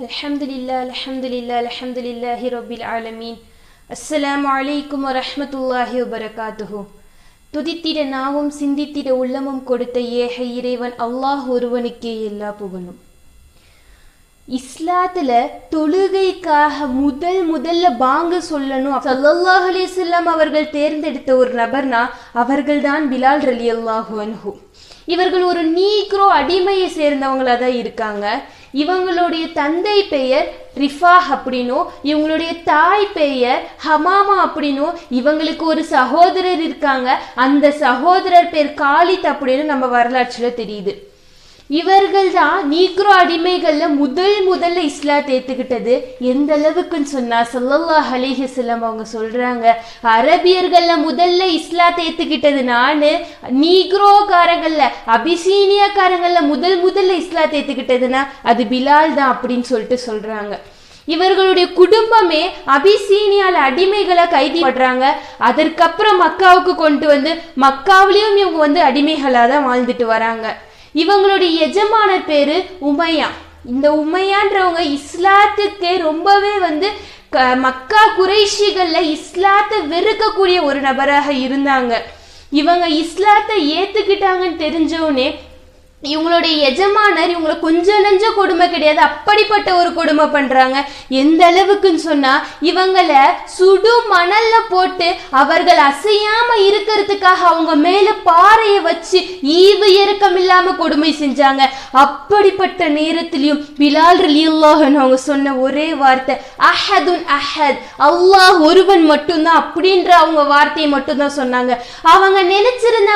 الحمد لله الحمد لله الحمد لله رب العالمين السلام عليكم ورحمة الله وبركاته துதித்திட நாவும் சிந்தித்திட உள்ளமும் கொடுத்த ஏக இறைவன் அல்லாஹ் ஒருவனுக்கே எல்லா புகழும் இஸ்லாத்துல தொழுகைக்காக முதல் முதல்ல பாங்க சொல்லணும் சல்லல்லாஹு அலைஹி வஸல்லம் அவர்கள் தேர்ந்தெடுத்த ஒரு நபர்னா அவர்கள்தான் பிலால் ரலியல்லாஹு அன்ஹு இவர்கள் ஒரு நீக்ரோ அடிமையை சேர்ந்தவங்களா தான் இருக்காங்க இவங்களுடைய தந்தை பெயர் ரிஃபா அப்படின்னும் இவங்களுடைய தாய் பெயர் ஹமாமா அப்படின்னும் இவங்களுக்கு ஒரு சகோதரர் இருக்காங்க. அந்த சகோதரர் பேர் காலித் அப்படின்னு நம்ம வரலாற்றில் தெரியுது. இவர்கள் தான் நீக்ரோ அடிமைகள்ல முதல் முதல்ல இஸ்லாத்தை ஏத்துக்கிட்டது. எந்த அளவுக்குன்னு சொன்னா சல்லல்லாஹ் அலைஹி அவங்க சொல்றாங்க அரபியர்கள்ல முதல்ல இஸ்லாத்தை ஏத்துக்கிட்டது நானு நீக்ரோக்காரங்கள்ல அபிசீனியாக்காரங்கள்ல முதல் முதல்ல இஸ்லாத்தை ஏத்துக்கிட்டதுன்னா அது பிலால் தான் அப்படின்னு சொல்லிட்டு சொல்றாங்க. இவர்களுடைய குடும்பமே அபிசீனியால அடிமைகளை கைதி பண்றாங்க அதற்கப்புறம் மக்காவுக்கு கொண்டு வந்து மக்காவிலையும் இவங்க வந்து அடிமைகளாக தான் வாழ்ந்துட்டு வராங்க. இவங்களுடைய எஜமானர் பேரு உமையா. இந்த உமையான்றவங்க இஸ்லாத்துக்கு ரொம்பவே வந்து க மக்கா குறைஷிகள்ல இஸ்லாத்தை வெறுக்கக்கூடிய ஒரு நபராக இருந்தாங்க. இவங்க இஸ்லாத்தை ஏத்துக்கிட்டாங்கன்னு தெரிஞ்சவுடனே இவங்களுடைய எஜமானர் இவங்களை கொஞ்சம் நஞ்ச கொடுமை கிடையாது. அப்படிப்பட்ட ஒரு கொடுமை பண்றாங்க. எந்த அளவுக்குன்னு சொன்னா இவங்கள சுடு மணல்ல போட்டு அவர்கள் அசையாம இருக்கிறதுக்காக அவங்க மேல பாறைய வச்சு ஈவு இறக்கம் இல்லாம கொடுமை செஞ்சாங்க. அப்படிப்பட்ட நேரத்திலையும் பிலால் ரலியுல்லாஹன் அவங்க சொன்ன ஒரே வார்த்தை அஹதுன் அஹத். அல்லாஹ் ஒருவன் மட்டும்தான் அப்படின்ற அவங்க வார்த்தையை மட்டும்தான் சொன்னாங்க. அவங்க நினைச்சிருந்த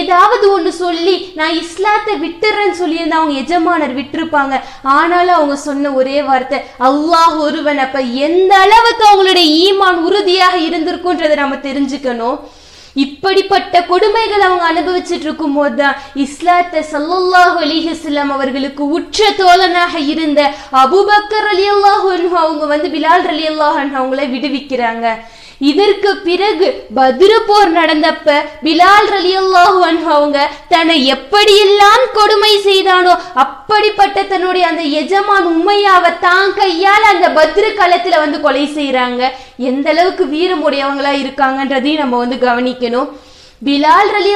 ஏதாவது ஒன்று சொல்லி நான் இஸ்லாத்தை விட்டுறேன்னு சொல்லியிருந்தா அவங்க எஜமானர் விட்டுருப்பாங்க. ஆனாலும் அவங்க சொன்ன ஒரே வார்த்தை அல்லாஹ் ஒருவன் அப்ப எந்த அளவுக்கு அவங்களுடைய ஈமான் உறுதியாக இருந்திருக்குன்றதை நம்ம தெரிஞ்சுக்கணும். இப்படிப்பட்ட கொடுமைகள் அவங்க அனுபவிச்சுட்டு இருக்கும் போதுதான் இஸ்லாத்தை சல்லல்லாஹு அலிஹஸ்லாம் அவர்களுக்கு உற்ற தோழனாக இருந்த அபூபக்கர் ரலியல்லாஹு அன்ஹு அவங்க வந்து பிலால் அலி அன்ஹு அவங்கள விடுவிக்கிறாங்க. இதற்கு பிறகு பத்ர போர் நடந்தப்ப பிலால் ரலியல்லாஹு அன்ஹு அவங்க தன்னை எப்படியெல்லாம் கொடுமை செய்தானோ அப்படிப்பட்ட தன்னுடைய அந்த எஜமான் உண்மையாவ தான் கையால் அந்த பத்ர களத்துல வந்து கொலை செய்யறாங்க எந்த அளவுக்கு வீரமுடையவங்களா இருக்காங்கன்றதையும் நம்ம வந்து கவனிக்கணும். பிலால் ரலி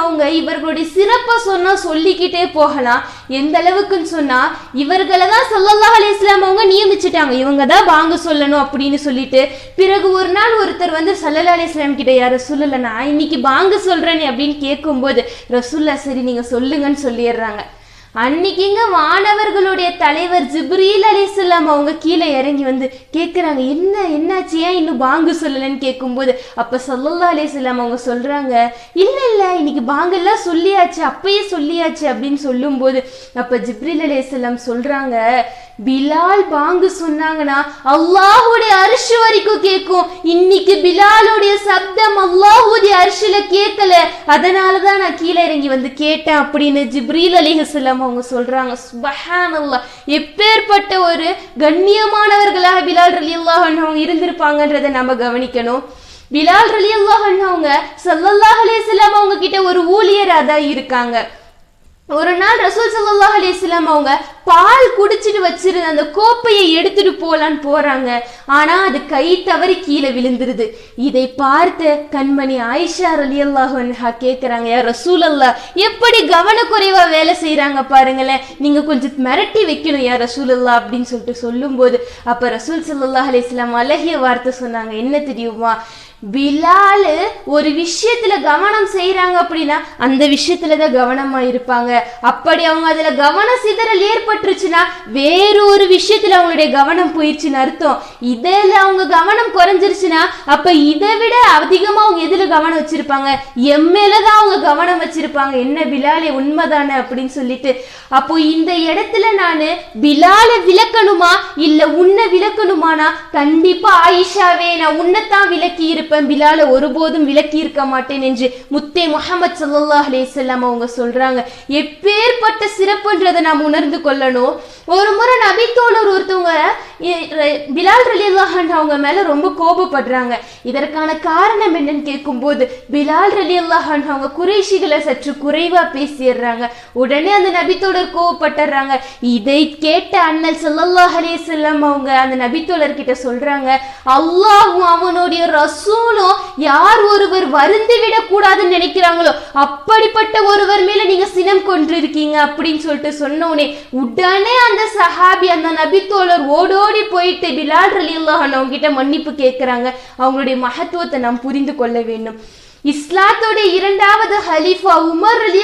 அவங்க இவர்களுடைய சிறப்பை சொன்னா சொல்லிக்கிட்டே போகலாம். எந்த அளவுக்குன்னு சொன்னா இவர்களை தான் சல்லல்லாஹ் அலைஹிஸ்ஸலாம் அவங்க நியமிச்சிட்டாங்க. இவங்க தான் வாங்க சொல்லணும் அப்படின்னு சொல்லிட்டு பிறகு ஒரு நாள் ஒருத்தர் வந்து சல்லல்லா இஸ்லாம் கிட்ட யார சொல்லல நான் இன்னைக்கு பாங்க சொல்றேனே அப்படின்னு கேட்கும்போது ரசூல்லா சரி நீங்க சொல்லுங்கன்னு சொல்லிடுறாங்க. அன்னைக்குங்க மாணவர்களுடைய தலைவர் ஜிப்ரீல் அலிஸ்லாம் அவங்க கீழே இறங்கி வந்து கேட்குறாங்க என்ன என்னாச்சு? ஏன் இன்னும் பாங்கு சொல்லலைன்னு கேட்கும்போது அப்போ சொல்லல்லா அலிஸ்லாம் அவங்க சொல்கிறாங்க இல்லை இல்லை இன்னைக்கு பாங்கெல்லாம் சொல்லியாச்சு அப்பயே சொல்லியாச்சு அப்படின்னு சொல்லும்போது அப்போ ஜிப்ரீல் அலிஸ்லாம் சொல்கிறாங்க பிலால் பாங்கு சொன்னாங்கன்னா அல்லாஹுடைய அரிசி வரைக்கும் கேட்கும். இன்னைக்கு பிலாலுடைய சப்தம் அல்லாஹுடைய அரிசில கேட்கல. அதனாலதான் நான் கீழே இறங்கி வந்து கேட்டேன் அப்படின்னு ஜிப்ரீல் அலிஹசல்லாம் அவங்க சொல்றாங்க. சுபஹான் அல்லா எப்பேற்பட்ட ஒரு கண்ணியமானவர்களாக பிலால் ரலி அல்லாஹ் அவங்க இருந்திருப்பாங்கன்றதை நம்ம கவனிக்கணும். பிலால் ரலி அல்லாஹ் அவங்க சல்லல்லாஹ் அலைஹிஸ்ஸலாம் அவங்க கிட்ட ஒரு ஊழியராக தான் இருக்காங்க. ஒரு நாள் ரசூல் சல்லா அலிஸ்லாம் அவங்க பால் குடிச்சிட்டு வச்சிருந்த அந்த கோப்பையை எடுத்துட்டு போலான்னு போறாங்க. ஆனா அது கை தவறி கீழே விழுந்துருது. இதை பார்த்த கண்மணி ஆயிஷா அலி அல்லாஹா கேக்குறாங்க யார் ரசூல் அல்லா எப்படி கவனக்குறைவா வேலை செய்யறாங்க பாருங்களேன். நீங்க கொஞ்சம் மிரட்டி வைக்கணும் யார் ரசூல் அல்லா அப்படின்னு சொல்லிட்டு சொல்லும்போது அப்ப ரசூல் சல்லாஹ் அலிஸ்லாம் அழகிய வார்த்தை சொன்னாங்க. என்ன தெரியுமா? பிலாலு ஒரு விஷயத்துல கவனம் செய்யறாங்க அப்படின்னா அந்த விஷயத்துல தான் கவனமா இருப்பாங்க. அப்படி அவங்க அதுல கவன சிதறல் ஏற்பட்டுருச்சுன்னா வேறொரு ஒரு விஷயத்துல அவங்களுடைய கவனம் போயிடுச்சுன்னு அர்த்தம். இதில் அவங்க கவனம் குறைஞ்சிருச்சுன்னா அப்ப இதை விட அதிகமா அவங்க எதுல கவனம் வச்சிருப்பாங்க? எம்மேலதான் அவங்க கவனம் வச்சிருப்பாங்க. என்ன பிலாலே உண்மைதானே அப்படின்னு சொல்லிட்டு. அப்போ இந்த இடத்துல நான் பிலால விளக்கணுமா? இல்ல உன்னை விளக்கணுமானா? கண்டிப்பா ஆயிஷாவே நான் உன்னைத்தான் விளக்கி இருப்பேன் இருப்பேன். பிலால ஒருபோதும் விலக்கி இருக்க மாட்டேன் என்று முத்தே முகமது சல்லல்லாஹ் அலைஹிஸ்ஸலாம் அவங்க சொல்றாங்க. எப்பேற்பட்ட சிறப்புன்றதை நாம் உணர்ந்து கொள்ளணும். ஒரு முறை நபித்தோழர் ஒருத்தவங்க பிலால் ரலி அல்லாஹான் அவங்க மேல ரொம்ப கோபப்படுறாங்க. இதற்கான காரணம் என்னன்னு கேட்கும்போது பிலால் ரலி அல்லாஹான் அவங்க குறைஷிகளை சற்று குறைவா பேசிடுறாங்க. உடனே அந்த நபித்தோழர் கோவப்பட்டுறாங்க. இதை கேட்ட அண்ணல் ஸல்லல்லாஹு அலைஹி அவங்க அந்த நபித்தோழர் கிட்ட சொல்றாங்க அல்லாஹும் அவனுடைய ரசூலும் யார் ஒருவர் வருந்து விடக்கூடாதுன்னு நினைக்கிறாங்களோ அப்படிப்பட்ட ஒருவர் மேல நீங்க சினம் கொண்டிருக்கீங்க அப்படின்னு சொல்லிட்டு சொன்ன உடனே உடனே அந்த சஹாபி அந்த நபித்தோழர் ஓடோடி போயிட்டு பிலால் அலி அன்ஹு அவங்க கிட்ட மன்னிப்பு கேட்கிறாங்க. அவங்களுடைய மகத்துவத்தை நாம் புரிந்து கொள்ள வேண்டும். இஸ்லாத்தோட இரண்டாவது ஹலீஃபா உமர் அலி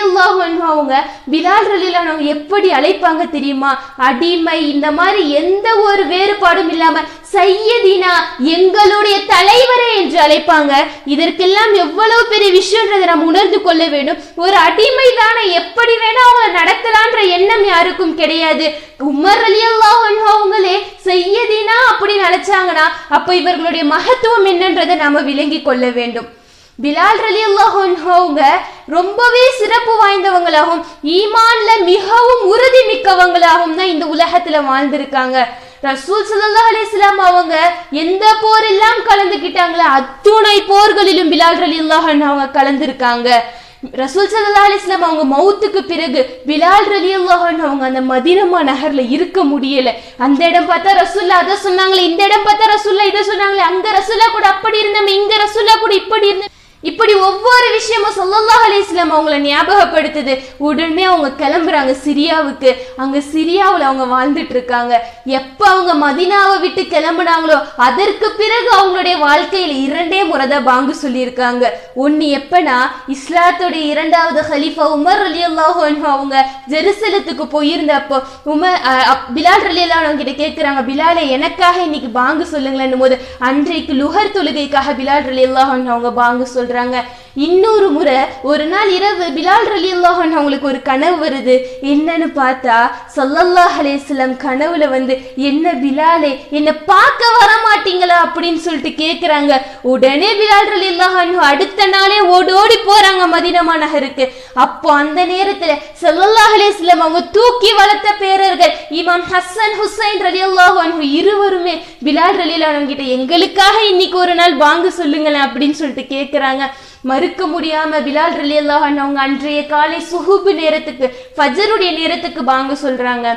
அவங்க பிலால் ரலியல்லாஹு அவங்க எப்படி அழைப்பாங்க தெரியுமா? அடிமை இந்த மாதிரி எந்த ஒரு வேறுபாடும் இல்லாம சையதினா எங்களுடைய தலைவரே என்று அழைப்பாங்க. இதற்கெல்லாம் எவ்வளவு பெரிய விஷயன்றதை நாம் உணர்ந்து கொள்ள வேண்டும். ஒரு அடிமை தானே எப்படி வேணா அவங்களை நடத்தலான்ற எண்ணம் யாருக்கும் கிடையாது. உமர் அலி அன்ஹு அவங்களே சையதினா அப்படின்னு அழைச்சாங்கன்னா அப்ப இவர்களுடைய மகத்துவம் என்னன்றதை நாம விளங்கி கொள்ள வேண்டும். பிலால் ரலி அவங்க ரொம்பவே சிறப்பு வாய்ந்தவங்களாகவும் ஈமான்ல மிகவும் உறுதி மிக்கவங்களாகவும் தான் இந்த உலகத்துல வாழ்ந்திருக்காங்க. ரசூல் சல்லா அலிஸ்லாம் அவங்க எந்த போரெல்லாம் கலந்துக்கிட்டாங்களோ அத்துணை போர்களிலும் பிலால் ரலி அவங்க கலந்திருக்காங்க. ரசூல் சல்லா அலிஸ்லாம் அவங்க மௌத்துக்கு பிறகு பிலால் அலி அல்லாஹன் அவங்க அந்த மதினமா நகர்ல இருக்க முடியல. அந்த இடம் பார்த்தா ரசூல்லா அதை சொன்னாங்களே இந்த இடம் பார்த்தா ரசூல்லா இதை சொன்னாங்களே அங்க ரசூல்லா கூட அப்படி இருந்தோம் இங்க ரசூல்லா கூட இப்படி இருந்தோம். இப்படி ஒவ்வொரு விஷயமும் சொல்லல்லா அலிஸ்லாம் அவங்கள ஞாபகப்படுத்துது. உடனே அவங்க கிளம்புறாங்க சிரியாவுக்கு. அங்க சிரியாவில் அவங்க வாழ்ந்துட்டு இருக்காங்க. எப்ப அவங்க மதீனாவை விட்டு கிளம்புனாங்களோ அதற்கு பிறகு அவங்களுடைய வாழ்க்கையில இரண்டே முறை தான் பாங்கு சொல்லியிருக்காங்க. ஒன்னு எப்பனா இஸ்லாத்துடைய இரண்டாவது ஹலீஃபா உமர் அலி அன்ஹு அவங்க ஜெருசலத்துக்கு போயிருந்தப்போ உமர் அப்- பிலால் அலி அன்ஹு கிட்ட கேட்கிறாங்க பிலாலே எனக்காக இன்னைக்கு பாங்கு சொல்லுங்களேன் போது அன்றைக்கு லுஹர் தொழுகைக்காக பிலால் அலி அல்லாஹன் அவங்க பாங்கு சொல்றாங்க. இருக்கிறாங்க இன்னொரு முறை ஒரு நாள் இரவு பிலால் ரலியல்லாஹு அல்லாஹன் அவங்களுக்கு ஒரு கனவு வருது. என்னன்னு பார்த்தா சல்லல்லாஹ் அலேஸ்லம் கனவுல வந்து என்ன பிலாலே என்ன பார்க்க வர மாட்டீங்களா அப்படின்னு சொல்லிட்டு கேட்குறாங்க உடனே பிலால் ரலியல்லாஹு அல்லாஹன் அடுத்த நாளே ஓடோடி போறாங்க மதினமா நகருக்கு அப்போ அந்த நேரத்துல ஸல்லல்லாஹு அலைஹி அவங்க தூக்கி வளர்த்த பேரர்கள் இமாம் ஹசன் ஹுசைன் ரலியல்லாஹு அல்லாஹன் இருவருமே பிலால் ரலி அன்ஹு கிட்ட எங்களுக்காக இன்னைக்கு ஒரு நாள் வாங்க சொல்லுங்களேன் அப்படின்னு சொல்லிட்டு கேட்குறாங்க மறுக்க முடியாம பிலால் ரலியல்லாஹு அல்லாஹன் அவங்க அன்றைய காலை சுகுபு நேரத்துக்கு ஃபஜருடைய நேரத்துக்கு வாங்க சொல்றாங்க.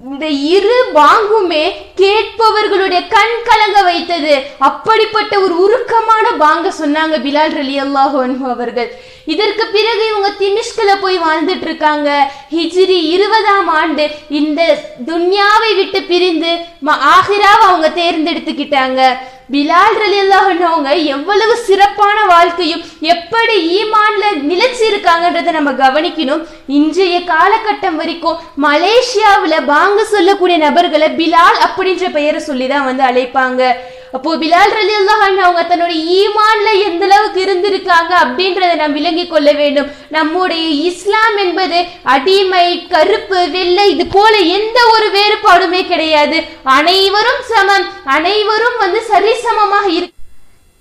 இந்த இரு பாங்குமே கேட்பவர்களுடைய கண் கலங்க வைத்தது. அப்படிப்பட்ட ஒரு உருக்கமான பாங்க சொன்னாங்க பிலால் ரலி அல்லாஹு அவர்கள். இதற்கு பிறகு இவங்க திமிஷ்கில போய் வாழ்ந்துட்டு இருக்காங்க ஹிஜ்ரி இருபதாம் ஆண்டு இந்த துன்யாவை விட்டு பிரிந்து ஆஹிராவை அவங்க தேர்ந்தெடுத்துக்கிட்டாங்க. பிலால் ரலியல்லாஹு அவங்க எவ்வளவு சிறப்பான வாழ்க்கையும் எப்படி ஈமான்ல நிலைச்சு இருக்காங்கன்றதை நம்ம கவனிக்கணும். இன்றைய காலகட்டம் வரைக்கும் மலேசியாவில் பாங்க சொல்லக்கூடிய நபர்களை பிலால் அப்படின்ற பெயரை சொல்லி தான் வந்து அழைப்பாங்க. அப்போ பிலால் ரலி அல்லாஹன் அவங்க தன்னுடைய ஈமான்ல எந்த அளவுக்கு இருந்திருக்காங்க அப்படின்றத நாம் விளங்கி கொள்ள வேண்டும். நம்முடைய இஸ்லாம் என்பது அடிமை கருப்பு வெள்ளை இது போல எந்த ஒரு வேறுபாடுமே கிடையாது. அனைவரும் சமம். அனைவரும் வந்து சரிசமமாக இருக்கு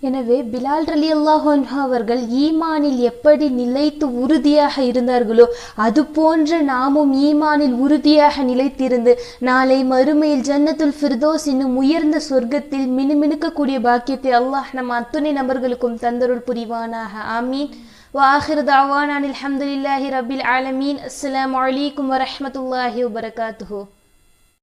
எனவே பிலால் ரலி அல்லாஹன்ஹா அவர்கள் ஈமானில் எப்படி நிலைத்து உறுதியாக இருந்தார்களோ அது போன்று நாமும் ஈமானில் உறுதியாக நிலைத்திருந்து நாளை மறுமையில் ஜன்னத்துல் ஃபிர்தோஸ் என்னும் உயர்ந்த சொர்க்கத்தில் மினுமினுக்கக்கூடிய பாக்கியத்தை அல்லாஹ் நம் அத்துணை நபர்களுக்கும் தந்தருள் புரிவானாக ஆமீன் وآخر دعوانا أن الحمد لله رب العالمين السلام عليكم ورحمة الله وبركاته